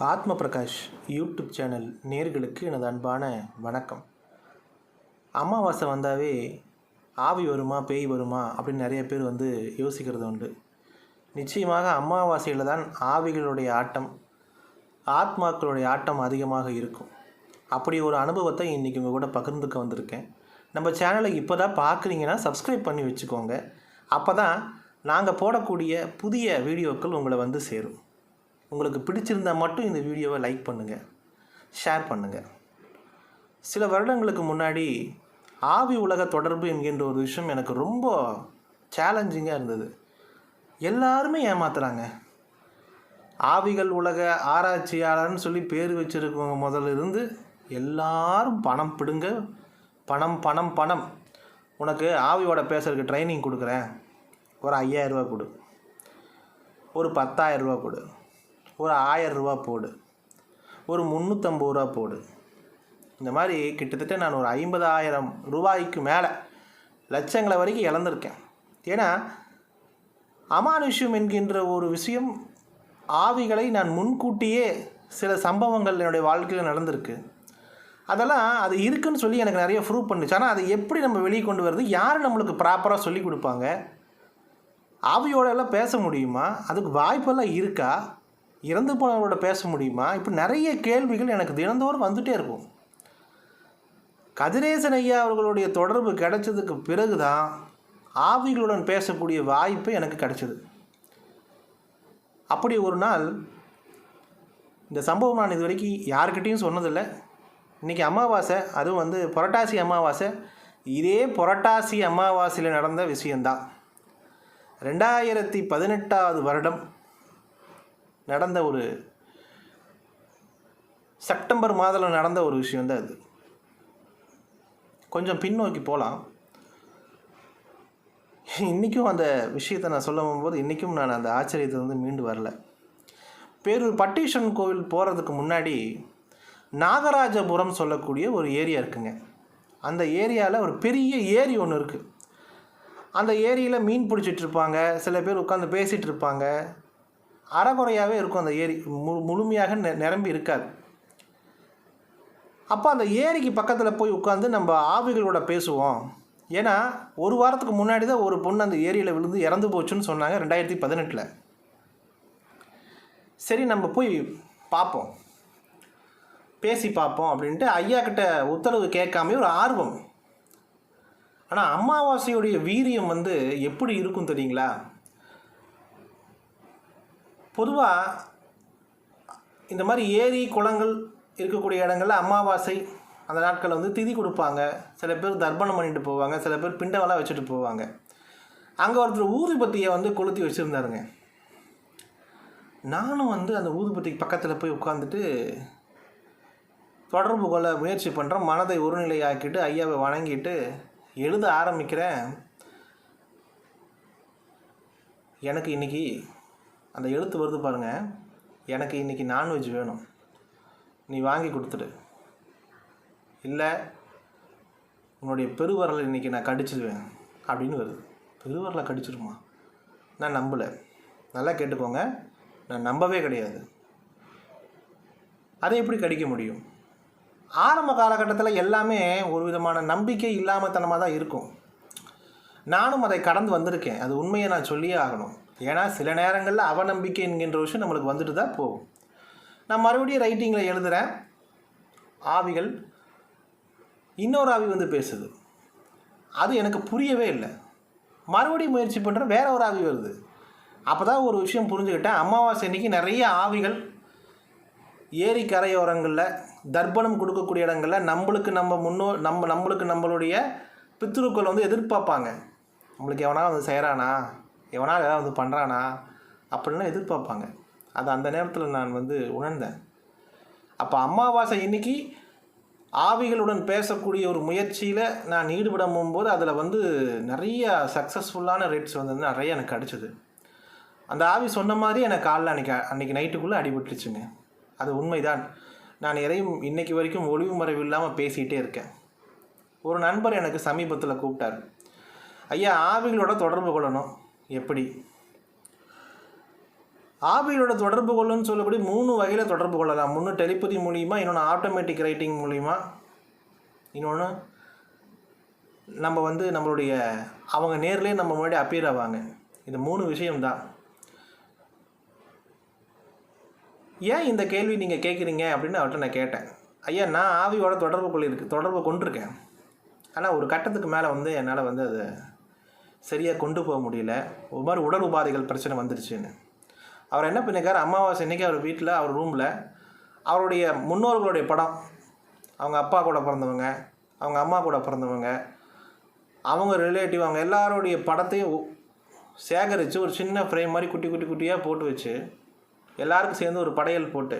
ஆத்ம Prakash YouTube channel நேர்களுக்கு எனது அன்பான வணக்கம். அமாவாசை வந்தாவே ஆவி வருமா பேய் வருமா அப்படின்னு நிறைய பேர் வந்து யோசிக்கிறது உண்டு. நிச்சயமாக அமாவாசையில் தான் ஆவிகளுடைய ஆட்டம் ஆத்மாக்களுடைய ஆட்டம் அதிகமாக இருக்கும். அப்படி ஒரு அனுபவத்தை இன்றைக்கி உங்கள் கூட பகிர்ந்துக்க வந்திருக்கேன். நம்ம சேனலை இப்போ தான் பார்க்குறீங்கன்னா சப்ஸ்கிரைப் பண்ணி வச்சுக்கோங்க. அப்போ தான் நாங்கள் போடக்கூடிய புதிய வீடியோக்கள் உங்களை வந்து சேரும். உங்களுக்கு பிடிச்சிருந்தால் மட்டும் இந்த வீடியோவை லைக் பண்ணுங்கள் ஷேர் பண்ணுங்கள் சில வருடங்களுக்கு முன்னாடி ஆவி உலக தொடர்பு என்கின்ற ஒரு விஷயம் எனக்கு ரொம்ப சேலஞ்சிங்காக இருந்தது. எல்லாருமே ஏமாத்துகிறாங்க ஆவிகள் உலக ஆராய்ச்சியாளர்னு சொல்லி பேர் வச்சுருக்கவங்க முதல்ல இருந்து எல்லாரும் பணம் பிடுங்க பணம் பணம் பணம். உனக்கு ஆவியோட பேசுறதுக்கு ட்ரைனிங் கொடுக்குறேன். ஒரு ஐயாயிரரூபா கொடு. ஒரு பத்தாயிரரூபா கொடு. ஒரு ஆயரூபா போடு. ஒரு முந்நூற்றம்பது ரூபா போடு. இந்த மாதிரி கிட்டத்தட்ட நான் ஒரு ஐம்பதாயிரம் ரூபாய்க்கு மேலே லட்சங்களை வரைக்கும் இழந்திருக்கேன். ஏன்னா அமானுஷ்யம் என்கின்ற ஒரு விஷயம் ஆவிகளை நான் முன்கூட்டியே சில சம்பவங்கள் என்னுடைய வாழ்க்கையில் நடந்திருக்கு. அதெல்லாம் அது இருக்குன்னு சொல்லி எனக்கு நிறைய ப்ரூவ் பண்ணுச்சு. ஆனால் அதை எப்படி நம்ம வெளியே கொண்டு வரது யார் நம்மளுக்கு ப்ராப்பராக சொல்லி கொடுப்பாங்க? ஆவியோட எல்லாம் பேச முடியுமா? அதுக்கு வாய்ப்பெல்லாம் இருக்கா? இறந்து போனவரோட பேச முடியுமா? இப்போ நிறைய கேள்விகள் எனக்கு தினந்தோறும் வந்துகிட்டே இருக்கும். கதிரேசன் ஐயா அவர்களுடைய தொடர்பு கிடைச்சதுக்கு பிறகு தான் ஆவிகளுடன் பேசக்கூடிய வாய்ப்பு எனக்கு கிடைச்சது. அப்படி ஒரு நாள் இந்த சம்பவம் நான் இது வரைக்கும் யாருக்கிட்டேயும் சொன்னதில்லை. இன்றைக்கி அமாவாசை அதுவும் வந்து புரட்டாசி அமாவாசை. இதே புரட்டாசி அமாவாசையில் நடந்த விஷயந்தான் ரெண்டாயிரத்தி பதினெட்டாவது வருடம் நடந்த ஒரு செப்டம்பர் மாதத்தில் நடந்த ஒரு விஷயம் தான் அது கொஞ்சம் பின்னோக்கி போகலாம் இன்றைக்கும் அந்த விஷயத்தை நான் சொல்ல போது இன்றைக்கும் நான் அந்த ஆச்சரியத்தை வந்து மீண்டு வரல. பேரூர் பட்டீஸ்வரன் கோவில் போகிறதுக்கு முன்னாடி நாகராஜபுரம் சொல்லக்கூடிய ஒரு ஏரியா இருக்குங்க. அந்த ஏரியாவில் ஒரு பெரிய ஏரி ஒன்று இருக்குது அந்த ஏரியில் மீன் பிடிச்சிட்டு இருப்பாங்க. சில பேர் உட்காந்து பேசிகிட்டு இருப்பாங்க. அறகுறையாகவே இருக்கும் அந்த ஏரி. மு முழுமையாக நெ நிரம்பி இருக்காது. அப்போ அந்த ஏரிக்கு பக்கத்தில் போய் உட்காந்து நம்ம ஆவிகளோட பேசுவோம். ஏன்னா ஒரு வாரத்துக்கு முன்னாடி தான் ஒரு பொண்ணு அந்த ஏரியில் விழுந்து இறந்து போச்சுன்னு சொன்னாங்க ரெண்டாயிரத்தி பதினெட்டில். சரி நம்ம போய் பார்ப்போம் பேசி பார்ப்போம் அப்படின்ட்டு ஐயா கிட்ட உத்தரவு கேட்காம ஒரு ஆர்வம். ஆனால் அமாவாசையுடைய வீரியம் வந்து எப்படி இருக்கும் தெரியுங்களா? பொதுவாக இந்த மாதிரி ஏரி குளங்கள் இருக்கக்கூடிய இடங்களில் அமாவாசை அந்த நாட்களில் வந்து திதி கொடுப்பாங்க. சில பேர் தர்ப்பணம் பண்ணிட்டு போவாங்க சில பேர் பிண்டவெல்லாம் வச்சுட்டு போவாங்க. அங்கே ஒருத்தர் ஊதுபத்தியை வந்து கொளுத்தி வச்சுருந்தாருங்க. நானும் வந்து அந்த ஊதுபத்திக்கு பக்கத்தில் போய் உட்காந்துட்டு தொடர்பு கொள்ள முயற்சி பண்ணுறேன் மனதை ஒருநிலையாக்கிட்டு ஐயாவை வணங்கிட்டு எழுத ஆரம்பிக்கிறேன். எனக்கு இன்றைக்கி அந்த எழுத்து வருது பாருங்கள் எனக்கு இன்றைக்கி நான்வெஜ் வேணும். நீ வாங்கி கொடுத்துடு. இல்லை உன்னுடைய பெருவரலை இன்றைக்கி நான் கடிச்சிடுவேன் அப்படின்னு வருது. பெருவரலை கடிச்சிருமா? நான் நம்பலை. நல்லா கேட்டுக்கோங்க. நான் நம்பவே கிடையாது. அதை எப்படி கடிக்க முடியும்? ஆரம்ப காலகட்டத்தில் எல்லாமே ஒரு விதமான நம்பிக்கை இல்லாமத்தனமாக தான் இருக்கும். நானும் அதை கடந்து வந்திருக்கேன். அது உண்மையை நான் சொல்லியே ஆகணும். ஏன்னா சில நேரங்களில் அவநம்பிக்கை என்கின்ற விஷயம் நம்மளுக்கு வந்துட்டு தான் போகும். நான் மறுபடியும் ரைட்டிங்கில் எழுதுகிறேன் ஆவிகள் இன்னொரு ஆவி வந்து பேசுது. அது எனக்கு புரியவே இல்லை. மறுபடியும் முயற்சி பண்ணுற வேற ஒரு ஆவி வருது. அப்போ தான் ஒரு விஷயம் புரிஞ்சுக்கிட்டேன். அமாவாசை அன்னைக்கு நிறைய ஆவிகள் ஏரி கரையோரங்களில் தர்ப்பணம் கொடுக்கக்கூடிய இடங்களில் நம்மளுக்கு நம்ம முன்னோ நம்ம நம்மளுக்கு நம்மளுடைய பித்ருக்கள் வந்து எதிர்பார்ப்பாங்க. நம்மளுக்கு எவனா வந்து செய்கிறானா எவனா ஏதாவது வந்து பண்ணுறானா அப்படின்லாம் எதிர்பார்ப்பாங்க. அது அந்த நேரத்தில் நான் வந்து உணர்ந்தேன். அப்போ அமாவாசை இன்னைக்கு ஆவிகளுடன் பேசக்கூடிய ஒரு முயற்சியில் நான் ஈடுபடும் போது அதில் வந்து நிறைய சக்ஸஸ்ஃபுல்லான ரேட்ஸ் வந்து நிறைய எனக்கு கிடச்சிது. அந்த ஆவி சொன்ன மாதிரி எனக்கு காலில் அன்றைக்கி அன்றைக்கி நைட்டுக்குள்ளே அடிபட்டுருச்சுங்க. அது உண்மைதான். நான் எதையும் இன்றைக்கு வரைக்கும் ஒளிவு மறைவு இல்லாமல் பேசிகிட்டே இருக்கேன். ஒரு நண்பர் எனக்கு சமீபத்தில் கூப்பிட்டார். ஐயா ஆவிகளோட தொடர்பு கொள்ளணும். எப்படி? ஆவிகளோட தொடர்பு கொள்ளுன்னு சொல்லக்கூடிய மூணு வகையில் தொடர்பு கொள்ளலாம். ஒன்று டெலிபதி மூலிமா இன்னொன்று ஆட்டோமேட்டிக் ரைட்டிங் மூலிமா இன்னொன்று நம்ம வந்து நம்மளுடைய அவங்க நேர்லேயே நம்ம முன்னாடி அப்பியர் ஆவாங்க. இது மூணு விஷயம்தான். ஏன் இந்த கேள்வி நீங்கள் கேட்குறீங்க அப்படின்னு அவர்கிட்ட நான் கேட்டேன். ஐயா நான் ஆவியோட தொடர்பு கொள்ளிருக்கு தொடர்பு கொண்டிருக்கேன். ஆனால் ஒரு கட்டத்துக்கு மேலே வந்து என்னால் வந்து அதை சரியாக கொண்டு போக முடியல. ஒரு மாதிரி உடல் உபாதைகள் பிரச்சனை வந்துருச்சுன்னு அவர் என்ன பண்ணியிருக்காரு அமாவாசை அன்றைக்கி அவர் வீட்டில் அவர் ரூமில் அவருடைய முன்னோர்களுடைய படம். அவங்க அப்பா கூட பிறந்தவங்க அவங்க அம்மா கூட பிறந்தவங்க அவங்க ரிலேட்டிவ் அவங்க எல்லாருடைய படத்தையும் சேகரித்து ஒரு சின்ன ஃப்ரேம் மாதிரி குட்டி குட்டி குட்டியாக போட்டு வச்சு எல்லாருக்கும் சேர்ந்து ஒரு படையல் போட்டு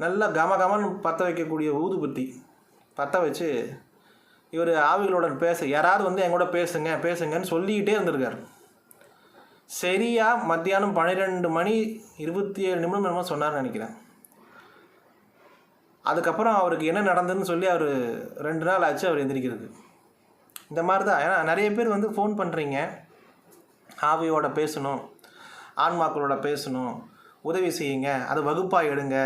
நல்லா கம கமன்னு பற்ற வைக்கக்கூடிய ஊதுபத்தி பற்ற வச்சு இவர் ஆவிகளுடன் பேச யாராவது வந்து என் கூட பேசுங்க பேசுங்கன்னு சொல்லிக்கிட்டே இருந்திருக்கார். சரியாக மத்தியானம் பன்னிரெண்டு மணி இருபத்தி ஏழு நிமிடம் என்னமோ சொன்னார்னு நினைக்கிறேன். அதுக்கப்புறம் அவருக்கு என்ன நடந்ததுன்னு சொல்லி அவர் ரெண்டு நாள் ஆச்சு அவர் எந்திரிக்கிறது. இந்த மாதிரி தான் ஏன்னா நிறைய பேர் வந்து ஃபோன் பண்ணுறீங்க ஆவியோட பேசணும் ஆன்மாக்களோட பேசணும் உதவி செய்யுங்க அது வகுப்பாக எடுங்க.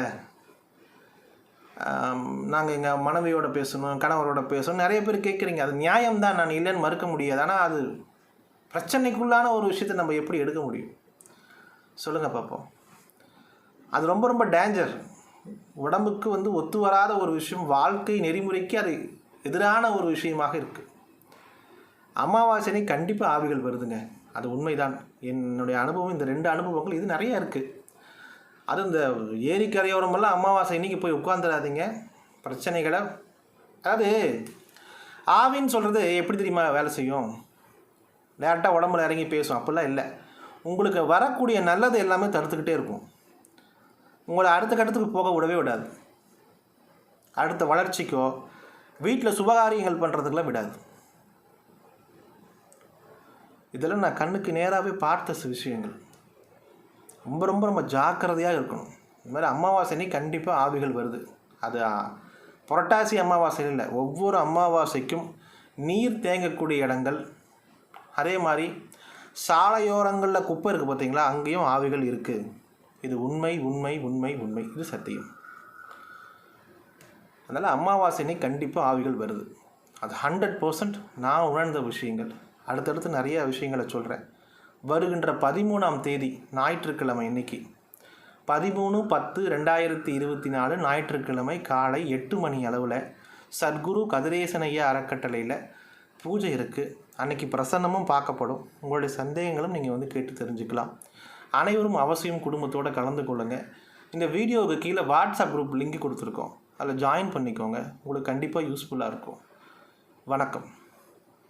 நாங்கள் எங்கள் மனைவியோட பேசணும் கணவரோட பேசணும் நிறைய பேர் கேட்குறீங்க அது நியாயம்தான் நான் இல்லைன்னு மறுக்க முடியாது. ஆனால் அது பிரச்சனைக்குள்ளான ஒரு விஷயத்தை நம்ம எப்படி எடுக்க முடியும்? சொல்லுங்கள் பார்ப்போம் அது ரொம்ப ரொம்ப டேஞ்சர் உடம்புக்கு வந்து ஒத்து வராத ஒரு விஷயம் வாழ்க்கை நெறிமுறைக்கு அது எதிரான ஒரு விஷயமாக இருக்குது அமாவாசனை கண்டிப்பாக ஆவிகள் வருதுங்க. அது உண்மைதான். என்னுடைய அனுபவம் இந்த ரெண்டு அனுபவங்கள் இது நிறையா இருக்குது அது இந்த ஏரிக்கரையோரமெல்லாம் அமாவாசை இன்னைக்கு போய் உட்காந்துடாதீங்க பிரச்சனைகளை. அதாவது ஆவின்னு சொல்கிறது எப்படி தெரியுமா வேலை செய்யும்? டேரெக்டாக உடம்புல இறங்கி பேசும். அப்படிலாம் இல்லை. உங்களுக்கு வரக்கூடிய நல்லது எல்லாமே தடுத்துக்கிட்டே இருக்கும். உங்களை அடுத்த கட்டத்துக்கு போக விடவே விடாது. அடுத்த வளர்ச்சிக்கோ வீட்டில் சுபகாரியங்கள் பண்ணுறதுக்கெல்லாம் விடாது. இதெல்லாம் நான் கண்ணுக்கு நேராகவே பார்த்த விஷயங்கள். ரொம்ப ரொம்ப ரொம்ப ஜாக்கிரதையாக இருக்கணும். இந்த மாதிரி அமாவாசை கண்டிப்பாக ஆவிகள் வருது. அது புரட்டாசி அமாவாசை இல்லை ஒவ்வொரு அமாவாசைக்கும் நீர் தேங்கக்கூடிய இடங்கள். அதே மாதிரி சாலையோரங்களில் குப்பை இருக்குது பார்த்தீங்களா அங்கேயும் ஆவிகள் இருக்குது இது உண்மை உண்மை உண்மை உண்மை. இது சத்தியம். அதனால் அமாவாசை கண்டிப்பாக ஆவிகள் வருது. அது ஹண்ட்ரட் பர்சன்ட் நான் உணர்ந்த விஷயங்கள். அடுத்தடுத்து நிறைய விஷயங்களை சொல்கிறேன் வருகின்ற பதிமூணாம் தேதி ஞாயிற்றுக்கிழமை இன்னைக்கு. பதிமூணு பத்து ரெண்டாயிரத்தி இருபத்தி நாலு ஞாயிற்றுக்கிழமை காலை எட்டு மணி அளவில் சத்குரு கதிரேசனையா அறக்கட்டளையில் பூஜை இருக்குது அன்னைக்கு பிரசன்னமும் பார்க்கப்படும். உங்களுடைய சந்தேகங்களும் நீங்கள் வந்து கேட்டு தெரிஞ்சுக்கலாம். அனைவரும் அவசியம் குடும்பத்தோடு கலந்து கொள்ளுங்கள் இந்த வீடியோவுக்கு கீழே வாட்ஸ்அப் குரூப் லிங்க் கொடுத்துருக்கோம். அதில் ஜாயின் பண்ணிக்கோங்க. உங்களுக்கு கண்டிப்பாக யூஸ்ஃபுல்லாக இருக்கும். வணக்கம்.